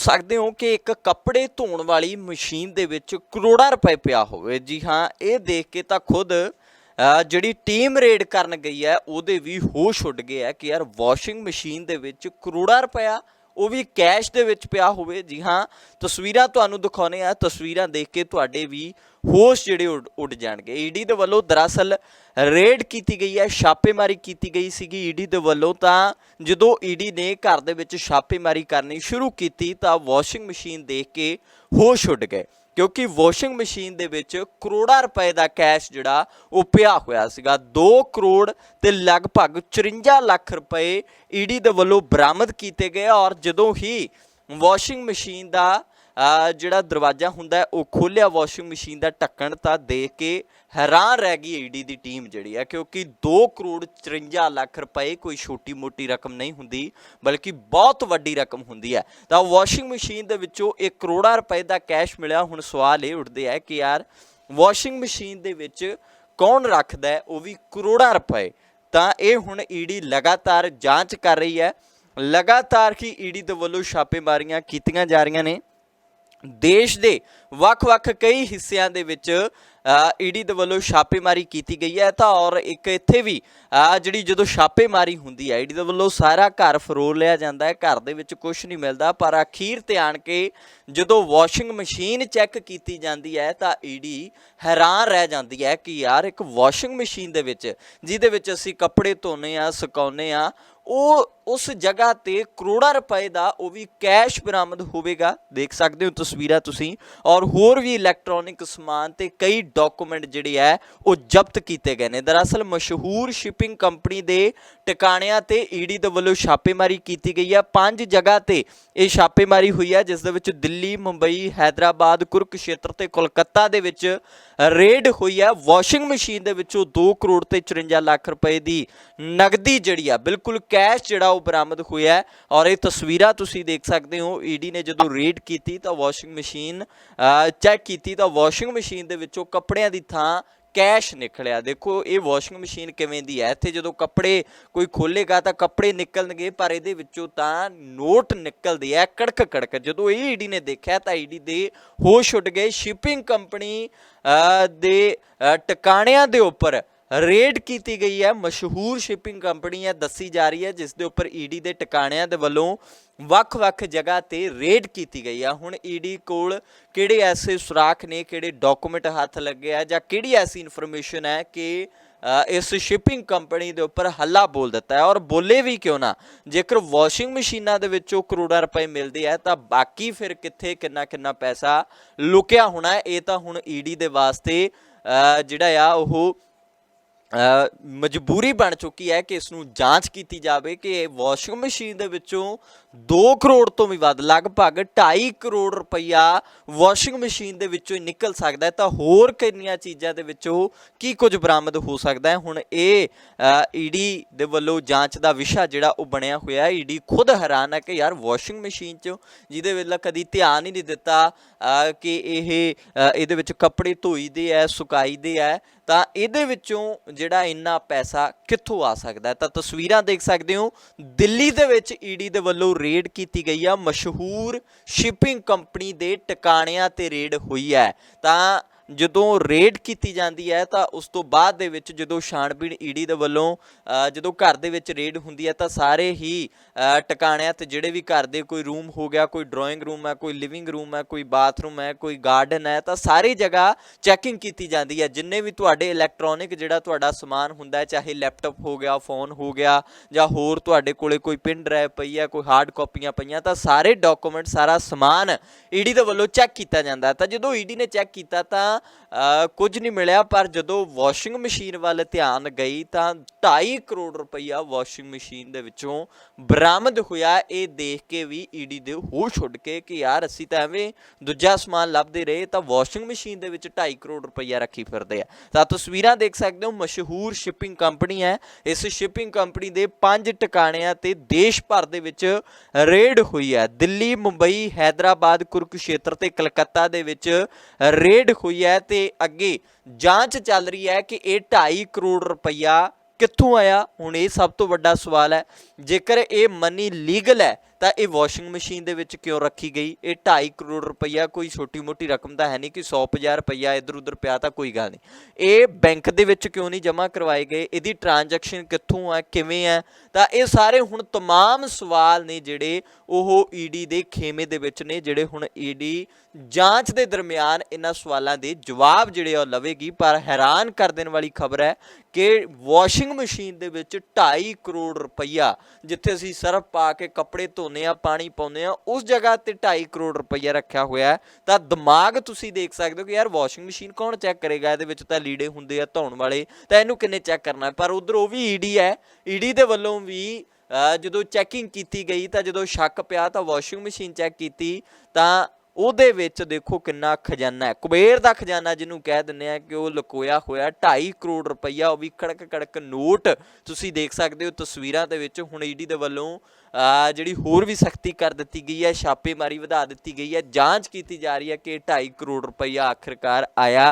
ਸਕਦੇ ਹੋ ਕਿ ਇੱਕ ਕੱਪੜੇ ਧੋਣ ਵਾਲੀ ਮਸ਼ੀਨ ਦੇ ਵਿੱਚ ਕਰੋੜਾਂ ਰੁਪਏ ਪਿਆ ਹੋਵੇ। ਜੀ ਹਾਂ, ਇਹ ਦੇਖ ਕੇ ਤਾਂ ਖੁਦ ਜਿਹੜੀ ਟੀਮ ਰੇਡ ਕਰਨ ਗਈ ਹੈ, ਉਹਦੇ ਵੀ ਹੋਸ਼ ਉੱਡ ਗਏ ਹੈ ਕਿ ਯਾਰ ਵਾਸ਼ਿੰਗ ਮਸ਼ੀਨ ਦੇ ਵਿੱਚ ਕਰੋੜਾਂ ਰੁਪਇਆ, ਉਹ ਵੀ ਕੈਸ਼ ਦੇ ਵਿੱਚ ਪਿਆ ਹੋਵੇ। ਜੀ ਹਾਂ, ਤਸਵੀਰਾਂ ਤੁਹਾਨੂੰ ਦਿਖਾਉਨੇ ਆ ਤਸਵੀਰਾਂ ਦੇਖ ਕੇ ਤੁਹਾਡੇ ਵੀ ਹੋਸ਼ ਜਿਹੜੇ ਉੱਡ ਉੱਡ ਜਾਣਗੇ। ਈਡੀ ਦੇ ਵੱਲੋਂ ਦਰਅਸਲ ਰੇਡ ਕੀਤੀ ਗਈ ਹੈ, ਛਾਪੇਮਾਰੀ ਕੀਤੀ ਗਈ ਸੀਗੀ ਈਡੀ ਦੇ ਵੱਲੋਂ ਤਾਂ ਜਦੋਂ ਈਡੀ ਨੇ ਘਰ ਦੇ ਵਿੱਚ ਛਾਪੇਮਾਰੀ ਕਰਨੀ ਸ਼ੁਰੂ ਕੀਤੀ ਤਾਂ ਵਾਸ਼ਿੰਗ ਮਸ਼ੀਨ ਦੇਖ ਕੇ ਹੋਸ਼ ਉੱਡ ਗਏ। ਕਿਉਂਕਿ ਵਾਸ਼ਿੰਗ ਮਸ਼ੀਨ ਦੇ ਵਿੱਚ ਕਰੋੜਾਂ ਰੁਪਏ ਦਾ ਕੈਸ਼ ਜਿਹੜਾ ਉਹ ਪਿਆ ਹੋਇਆ ਸੀਗਾ। 2 ਕਰੋੜ ਤੇ ਲਗਭਗ 54 ਲੱਖ ਰੁਪਏ ਈਡੀ ਦੇ ਵੱਲੋਂ ਬਰਾਮਦ ਕੀਤੇ ਗਏ ਔਰ ਜਦੋਂ ਹੀ ਵਾਸ਼ਿੰਗ ਮਸ਼ੀਨ ਦਾ ਜਿਹੜਾ ਦਰਵਾਜ਼ਾ ਹੁੰਦਾ ਉਹ ਖੋਲਿਆ ਵਾਸ਼ਿੰਗ ਮਸ਼ੀਨ ਦਾ ਢੱਕਣ ਤਾਂ ਦੇਖ ਕੇ ਹੈਰਾਨ ਰਹਿ ਗਈ ਈਡੀ ਦੀ ਟੀਮ ਜਿਹੜੀ ਹੈ, ਕਿਉਂਕਿ 2 ਕਰੋੜ 54 ਲੱਖ ਰੁਪਏ ਕੋਈ ਛੋਟੀ ਮੋਟੀ ਰਕਮ ਨਹੀਂ ਹੁੰਦੀ, ਬਲਕਿ ਬਹੁਤ ਵੱਡੀ ਰਕਮ ਹੁੰਦੀ ਹੈ। ਤਾਂ ਵਾਸ਼ਿੰਗ ਮਸ਼ੀਨ ਦੇ ਵਿੱਚੋਂ 1 ਕਰੋੜਾ ਰੁਪਏ ਦਾ ਕੈਸ਼ ਮਿਲਿਆ। ਹੁਣ ਸਵਾਲ ਇਹ ਉੱਠਦੇ ਹੈ ਕਿ ਯਾਰ ਵਾਸ਼ਿੰਗ ਮਸ਼ੀਨ ਦੇ ਵਿੱਚ ਕੌਣ ਰੱਖਦਾ ਉਹ ਵੀ ਕਰੋੜਾਂ ਰੁਪਏ। ਤਾਂ ਇਹ ਹੁਣ ਈਡੀ ਲਗਾਤਾਰ ਜਾਂਚ ਕਰ ਰਹੀ ਹੈ। ਲਗਾਤਾਰ ਹੀ ਈਡੀ ਦੇ ਵੱਲੋਂ ਛਾਪੇਮਾਰੀਆਂ ਕੀਤੀਆਂ ਜਾ ਰਹੀਆਂ ਨੇ। ਦੇਸ਼ ਦੇ ਵੱਖ-ਵੱਖ ਕਈ ਹਿੱਸਿਆਂ ਦੇ ਵਿੱਚ ਈਡੀ ਦੇ ਵੱਲੋਂ ਛਾਪੇਮਾਰੀ ਕੀਤੀ ਗਈ ਹੈ ਤਾਂ ਔਰ ਇੱਕ ਇੱਥੇ ਵੀ ਜਿਹੜੀ ਜਦੋਂ ਛਾਪੇਮਾਰੀ ਹੁੰਦੀ ਹੈ, ਈਡੀ ਦੇ ਵੱਲੋਂ ਸਾਰਾ ਘਰ ਫਰੋਲ ਲਿਆ ਜਾਂਦਾ ਹੈ, ਘਰ ਦੇ ਵਿੱਚ ਕੁਝ ਨਹੀਂ ਮਿਲਦਾ, ਪਰ ਅਖੀਰ ਤੇ ਆਣ ਕੇ ਜਦੋਂ ਵਾਸ਼ਿੰਗ ਮਸ਼ੀਨ ਚੈੱਕ ਕੀਤੀ ਜਾਂਦੀ ਹੈ ਤਾਂ ਈਡੀ ਹੈਰਾਨ ਰਹਿ ਜਾਂਦੀ ਹੈ ਕਿ ਯਾਰ ਇੱਕ ਵਾਸ਼ਿੰਗ ਮਸ਼ੀਨ ਦੇ ਵਿੱਚ, ਜਿਹਦੇ ਵਿੱਚ ਅਸੀਂ ਕੱਪੜੇ ਧੋਨੇ ਆ ਸੁਕਾਉਨੇ ਆ ਉਹ ਉਸ ਜਗ੍ਹਾ ਤੇ ਕਰੋੜਾਂ ਰੁਪਏ ਦਾ ਉਹ ਵੀ ਕੈਸ਼ ਬਰਾਮਦ ਹੋਵੇਗਾ, ਦੇਖ ਸਕਦੇ ਹੋ ਤਸਵੀਰਾਂ ਤੁਸੀਂ, ਔਰ ਹੋਰ ਵੀ ਇਲੈਕਟ੍ਰੋਨਿਕ ਸਮਾਨ ਤੇ ਕਈ ਡਾਕੂਮੈਂਟ ਜਿਹੜੇ ਹੈ, ਉਹ ਜ਼ਬਤ ਕੀਤੇ ਗਏ ਨੇ। ਦਰਅਸਲ ਮਸ਼ਹੂਰ ਸ਼ਿਪਿੰਗ ਕੰਪਨੀ ਦੇ ਟਿਕਾਣਿਆਂ ਤੇ ਈਡੀ ਦੇ ਵੱਲੋਂ ਛਾਪੇਮਾਰੀ ਕੀਤੀ ਗਈ ਹੈ। ਪੰਜ ਜਗ੍ਹਾ ਤੇ ਇਹ ਛਾਪੇਮਾਰੀ ਹੋਈ ਹੈ, ਜਿਸ ਦੇ ਵਿੱਚ ਦਿੱਲੀ, ਮੁੰਬਈ, ਹੈਦਰਾਬਾਦ, ਕੁਰਕਸ਼ੇਤਰ ਤੇ ਕੋਲਕਾਤਾ ਦੇ ਵਿੱਚ ਰੇਡ ਹੋਈ ਹੈ। ਵਾਸ਼ਿੰਗ ਮਸ਼ੀਨ ਦੇ ਵਿੱਚੋਂ 2 ਕਰੋੜ ਤੇ 54 ਲੱਖ ਰੁਪਏ ਦੀ ਨਗਦੀ ਜਿਹੜੀ ਆ, ਬਿਲਕੁਲ ਕੈਸ਼ ਜਿਹੜਾ ਉਹ ਬਰਾਮਦ ਹੋਇਆ ਹੈ। ਔਰ ਇਹ ਤਸਵੀਰਾਂ ਤੁਸੀਂ ਦੇਖ ਸਕਦੇ ਹੋ। ਈਡੀ ਨੇ ਜਦੋਂ ਰੇਡ ਕੀਤੀ ਤਾਂ ਵਾਸ਼ਿੰਗ ਮਸ਼ੀਨ ਚੈੱਕ ਕੀਤੀ ਤਾਂ ਵਾਸ਼ਿੰਗ ਮਸ਼ੀਨ ਦੇ ਵਿੱਚੋਂ ਕੱਪੜਿਆਂ ਦੀ ਥਾਂ ਕੈਸ਼ ਨਿਕਲਿਆ। ਦੇਖੋ, ਇਹ ਵਾਸ਼ਿੰਗ ਮਸ਼ੀਨ ਕਿਵੇਂ ਦੀ ਹੈ? ਇੱਥੇ ਜਦੋਂ ਕੱਪੜੇ ਕੋਈ ਖੋਲੇਗਾ ਤਾਂ ਕੱਪੜੇ ਨਿਕਲਣਗੇ, ਪਰ ਇਹਦੇ ਵਿੱਚੋਂ ਤਾਂ ਨੋਟ ਨਿਕਲਦੇ ਆ ਕੜਕ ਕੜਕ ਜਦੋਂ ਇਹ ਈਡੀ ਨੇ ਦੇਖਿਆ ਤਾਂ ਈਡੀ ਦੇ ਹੋਸ਼ ਉੱਡ ਗਏ। ਸ਼ਿਪਿੰਗ ਕੰਪਨੀ ਦੇ ਟਿਕਾਣਿਆਂ ਦੇ ਉੱਪਰ ਰੇਡ ਕੀਤੀ ਗਈ ਹੈ। ਮਸ਼ਹੂਰ ਸ਼ਿਪਿੰਗ ਕੰਪਨੀ ਹੈ, ਦੱਸੀ ਜਾ ਰਹੀ ਹੈ ਜਿਸ ਦੇ ਉੱਪਰ ਈਡੀ ਦੇ ਟਿਕਾਣਿਆਂ ਦੇ ਵੱਲੋਂ ਵੱਖ-ਵੱਖ ਜਗ੍ਹਾ ਤੇ ਰੇਡ ਕੀਤੀ ਗਈ ਆ। ਹੁਣ ਈਡੀ ਕੋਲ ਕਿਹੜੇ ਐਸੇ ਸੁਰਾਖ ਨੇ, ਕਿਹੜੇ ਡਾਕੂਮੈਂਟ ਹੱਥ ਲੱਗੇ ਆ, ਜਾਂ ਕਿਹੜੀ ਐਸੀ ਇਨਫੋਰਮੇਸ਼ਨ ਹੈ ਕਿ ਇਸ ਸ਼ਿਪਿੰਗ ਕੰਪਨੀ ਦੇ ਉੱਪਰ ਹੱਲਾ ਬੋਲ ਦਿੱਤਾ ਹੈ? ਔਰ ਬੋਲੇ ਵੀ ਕਿਉਂ ਨਾ? ਜੇਕਰ ਵਾਸ਼ਿੰਗ ਮਸ਼ੀਨਾਂ ਦੇ ਵਿੱਚੋਂ ਕਰੋੜਾਂ ਰੁਪਏ ਮਿਲਦੇ ਆ, ਤਾਂ ਬਾਕੀ ਫਿਰ ਕਿੱਥੇ ਕਿੰਨਾ ਕਿੰਨਾ ਪੈਸਾ ਲੁਕਿਆ ਹੋਣਾ ਇਹ ਤਾਂ ਹੁਣ ਈਡੀ ਦੇ ਵਾਸਤੇ ਜਿਹੜਾ ਆ, ਉਹ ਮਜਬੂਰੀ ਬਣ ਚੁੱਕੀ ਹੈ ਕਿ ਇਸ ਨੂੰ ਜਾਂਚ ਕੀਤੀ ਜਾਵੇ ਕਿ ਇਹ ਵਾਸ਼ਿੰਗ ਮਸ਼ੀਨ ਦੇ ਵਿੱਚੋਂ 2 ਕਰੋੜ ਤੋਂ ਵੀ ਵੱਧ, ਲਗਭਗ 2.5 ਕਰੋੜ ਰੁਪਈਆ ਵਾਸ਼ਿੰਗ ਮਸ਼ੀਨ ਦੇ ਵਿੱਚੋਂ ਹੀ ਨਿਕਲ ਸਕਦਾ ਹੈ। ਤਾਂ ਹੋਰ ਕਿੰਨੀਆਂ ਚੀਜ਼ਾਂ ਦੇ ਵਿੱਚੋਂ ਕੀ ਕੁਝ ਬਰਾਮਦ ਹੋ ਸਕਦਾ ਹੈ? ਹੁਣ ਇਹ ਈਡੀ ਦੇ ਵੱਲੋਂ ਜਾਂਚ ਦਾ ਵਿਸ਼ਾ ਜਿਹੜਾ ਉਹ ਬਣਿਆ ਹੋਇਆ ਹੈ। ਈਡੀ ਖੁਦ ਹੈਰਾਨ ਹੈ ਕਿ ਯਾਰ ਵਾਸ਼ਿੰਗ ਮਸ਼ੀਨ 'ਚ ਜਿਹਦੇ ਵੇਲੇ ਕਦੀ ਧਿਆਨ ਹੀ ਨਹੀਂ ਦਿੱਤਾ ਕਿ ਇਹ ਇਹਦੇ ਵਿੱਚ ਕੱਪੜੇ ਧੋਈਦੇ ਐ ਸੁਕਾਈਦੇ ਐ ਤਾਂ ਇਹਦੇ ਵਿੱਚੋਂ ਜਿਹੜਾ ਇੰਨਾ ਪੈਸਾ ਕਿੱਥੋਂ ਆ ਸਕਦਾ ਤਾਂ ਤਸਵੀਰਾਂ ਦੇਖ ਸਕਦੇ ਹੋ। ਦਿੱਲੀ ਦੇ ਵਿੱਚ ਈਡੀ ਦੇ ਵੱਲੋਂ ਰੇਡ ਕੀਤੀ ਗਈ ਆ। ਮਸ਼ਹੂਰ ਸ਼ਿਪਿੰਗ ਕੰਪਨੀ ਦੇ ਟਿਕਾਣਿਆਂ ਤੇ ਰੇਡ ਹੋਈ ਹੈ। ਤਾਂ ਜਦੋਂ ਰੇਡ ਕੀਤੀ ਜਾਂਦੀ ਹੈ ਤਾਂ ਉਸ ਤੋਂ ਬਾਅਦ ਦੇ ਵਿੱਚ ਜਦੋਂ ਛਾਣਬੀਣ ਈਡੀ ਦੇ ਵੱਲੋਂ ਜਦੋਂ ਘਰ ਦੇ ਵਿੱਚ ਰੇਡ ਹੁੰਦੀ ਹੈ ਤਾਂ ਸਾਰੇ ਹੀ ਟਿਕਾਣਿਆਂ ਤੇ ਜਿਹੜੇ ਵੀ ਘਰ ਦੇ ਕੋਈ ਰੂਮ ਹੋ ਗਿਆ, ਕੋਈ ਡਰਾਇੰਗ ਰੂਮ ਹੈ, ਕੋਈ ਲਿਵਿੰਗ ਰੂਮ ਹੈ, ਕੋਈ ਬਾਥਰੂਮ ਹੈ, ਕੋਈ ਗਾਰਡਨ ਹੈ, ਤਾਂ ਸਾਰੀ ਜਗ੍ਹਾ ਚੈਕਿੰਗ ਕੀਤੀ ਜਾਂਦੀ ਹੈ। ਜਿੰਨੇ ਵੀ ਤੁਹਾਡੇ ਇਲੈਕਟ੍ਰੋਨਿਕ ਜਿਹੜਾ ਤੁਹਾਡਾ ਸਮਾਨ ਹੁੰਦਾ ਹੈ, ਚਾਹੇ ਲੈਪਟਾਪ ਹੋ ਗਿਆ, ਫੋਨ ਹੋ ਗਿਆ, ਜਾਂ ਹੋਰ ਤੁਹਾਡੇ ਕੋਲੇ ਕੋਈ ਪਿਨ ਡਰਾਈਵ ਪਈ ਹੈ, ਕੋਈ ਹਾਰਡ ਕਾਪੀਆਂ ਪਈਆਂ, ਤਾਂ ਸਾਰੇ ਡਾਕੂਮੈਂਟ, ਸਾਰਾ ਸਮਾਨ ਈਡੀ ਦੇ ਵੱਲੋਂ ਚੈੱਕ ਕੀਤਾ ਜਾਂਦਾ ਤਾਂ ਜਦੋਂ ਈਡੀ ਨੇ ਚੈੱਕ ਕੀਤਾ ਤਾਂ ਕੁਝ ਨਹੀਂ ਮਿਲਿਆ ਪਰ ਜਦੋਂ ਵਾਸ਼ਿੰਗ ਮਸ਼ੀਨ ਵੱਲ ਧਿਆਨ ਗਈ ਤਾਂ 2.5 ਕਰੋੜ ਰੁਪਈਆ ਵਾਸ਼ਿੰਗ ਮਸ਼ੀਨ ਦੇ ਵਿੱਚੋਂ ਬਰਾਮਦ ਹੋਇਆ। ਇਹ ਦੇਖ ਕੇ ਵੀ ਈਡੀ ਦੇ ਹੋਸ਼ ਉੱਡ ਕੇ ਕਿ ਯਾਰ ਅਸੀਂ ਤਾਂ ਐਵੇਂ ਦੂਜਾ ਸਮਾਨ ਲੱਭਦੇ ਰਹੇ, ਤਾਂ ਵਾਸ਼ਿੰਗ ਮਸ਼ੀਨ ਦੇ ਵਿੱਚ 2.5 ਕਰੋੜ ਰੁਪਈਆ ਰੱਖੀ ਫਿਰਦੇ ਆ। ਤਾਂ ਤਸਵੀਰਾਂ ਦੇਖ ਸਕਦੇ ਹੋ, ਮਸ਼ਹੂਰ ਸ਼ਿਪਿੰਗ ਕੰਪਨੀ ਹੈ। ਇਸ ਸ਼ਿਪਿੰਗ ਕੰਪਨੀ ਦੇ ਪੰਜ ਟਿਕਾਣਿਆਂ ਤੇ ਦੇਸ਼ ਭਰ ਦੇ ਵਿੱਚ ਰੇਡ ਹੋਈ ਹੈ। ਦਿੱਲੀ, ਮੁੰਬਈ, ਹੈਦਰਾਬਾਦ, ਕੁਰਕਸ਼ੇਤਰ ਤੇ ਕਲਕੱਤਾ ਦੇ ਵਿੱਚ ਰੇਡ ਹੋਈ ਹੈ ਤੇ ਅੱਗੇ ਜਾਂਚ ਚੱਲ ਰਹੀ ਹੈ ਕਿ ਇਹ 2.5 ਕਰੋੜ ਰੁਪਈਆ ਕਿੱਥੋਂ ਆਇਆ? ਹੁਣ ਇਹ ਸਭ ਤੋਂ ਵੱਡਾ ਸਵਾਲ ਹੈ। ਜੇਕਰ ਇਹ ਮਨੀ ਲੀਗਲ ਹੈ ਤਾਂ ਇਹ ਵਾਸ਼ਿੰਗ ਮਸ਼ੀਨ ਦੇ ਵਿੱਚ ਕਿਉਂ ਰੱਖੀ ਗਈ ਇਹ 2.5 ਕਰੋੜ ਰੁਪਈਆ ਕੋਈ ਛੋਟੀ ਮੋਟੀ ਰਕਮ ਤਾਂ ਹੈ ਨਹੀਂ ਕਿ 100 ਰੁਪਈਆ ਇੱਧਰ ਉੱਧਰ ਪਿਆ ਤਾਂ ਕੋਈ ਗੱਲ ਨਹੀਂ ਇਹ ਬੈਂਕ ਦੇ ਵਿੱਚ ਕਿਉਂ ਨਹੀਂ ਜਮ੍ਹਾਂ ਕਰਵਾਏ ਗਏ ਇਹਦੀ ਟ੍ਰਾਂਜੈਕਸ਼ਨ ਕਿੱਥੋਂ ਹੈ ਕਿਵੇਂ ਹੈ ਤਾਂ ਇਹ ਸਾਰੇ ਹੁਣ तमाम ਸਵਾਲ ਨੇ ਜਿਹੜੇ ਉਹ ਈਡੀ ਦੇ ਖੇਮੇ ਦੇ ਵਿੱਚ ਨੇ ਜਿਹੜੇ ਹੁਣ ਈਡੀ ਜਾਂਚ ਦੇ ਦਰਮਿਆਨ ਇਹਨਾਂ ਸਵਾਲਾਂ ਦੇ ਜਵਾਬ ਜਿਹੜੇ ਆ ਉਹ ਲਵੇਗੀ ਪਰ ਹੈਰਾਨ ਕਰ ਦੇਣ ਵਾਲੀ ਖਬਰ ਹੈ ਕਿ ਵਾਸ਼ਿੰਗ ਮਸ਼ੀਨ ਦੇ ਵਿੱਚ 2.5 ਕਰੋੜ ਰੁਪਈਆ ਜਿੱਥੇ ਅਸੀਂ ਸਰਫ ਪਾ ਕੇ ਕੱਪੜੇ ਧੋਨੇ ਆ, ਪਾਣੀ ਪਾਉਂਦੇ ਆ, ਉਸ ਜਗ੍ਹਾ ਤੇ 2.5 ਕਰੋੜ ਰੁਪਈਆ ਰੱਖਿਆ ਹੋਇਆ ਤਾਂ ਦਿਮਾਗ ਤੁਸੀਂ ਦੇਖ ਸਕਦੇ ਹੋ ਕਿ ਯਾਰ ਵਾਸ਼ਿੰਗ ਮਸ਼ੀਨ ਕੌਣ ਚੈੱਕ ਕਰੇਗਾ? ਇਹਦੇ ਵਿੱਚ ਤਾਂ ਲੀੜੇ ਹੁੰਦੇ ਆ, ਧੋਣ ਵਾਲੇ। ਤਾਂ ਇਹਨੂੰ ਕਿੰਨੇ ਚੈੱਕ ਕਰਨਾ ਪਰ ਉਧਰ ਉਹ ਵੀ ਈਡੀ ਹੈ। ਈਡੀ ਦੇ ਵੱਲੋਂ ਵੀ ਜਦੋਂ ਚੈਕਿੰਗ ਕੀਤੀ ਗਈ ਤਾਂ ਜਦੋਂ ਸ਼ੱਕ ਪਿਆ ਤਾਂ ਵਾਸ਼ਿੰਗ ਮਸ਼ੀਨ ਚੈੱਕ ਕੀਤੀ ਤਾਂ ਉਹਦੇ ਵਿੱਚ ਦੇਖੋ ਕਿੰਨਾ ਖਜ਼ਾਨਾ ਹੈ। ਕੁਬੇਰ ਦਾ ਖਜ਼ਾਨਾ ਜਿਹਨੂੰ ਕਹਿ ਦਿੰਦੇ ਆ ਕਿ ਉਹ ਲੁਕੋਇਆ ਹੋਇਆ 2.5 ਕਰੋੜ ਰੁਪਈਆ ਉਹ ਵੀ ਕੜਕ ਕੜਕ ਨੋਟ ਤੁਸੀਂ ਦੇਖ ਸਕਦੇ ਹੋ ਤਸਵੀਰਾਂ ਦੇ ਵਿੱਚ। ਹੁਣ ਈਡੀ ਦੇ ਵੱਲੋਂ ਅਹ, ਜਿਹੜੀ ਹੋਰ ਵੀ ਸਖਤੀ ਕਰ ਦਿੱਤੀ ਗਈ ਹੈ ਛਾਪੇਮਾਰੀ ਵਧਾ ਦਿੱਤੀ ਗਈ ਹੈ ਜਾਂਚ ਕੀਤੀ ਜਾ ਰਹੀ ਹੈ ਕਿ 2.5 ਕਰੋੜ ਰੁਪਈਆ ਆਖਿਰਕਾਰ ਆਇਆ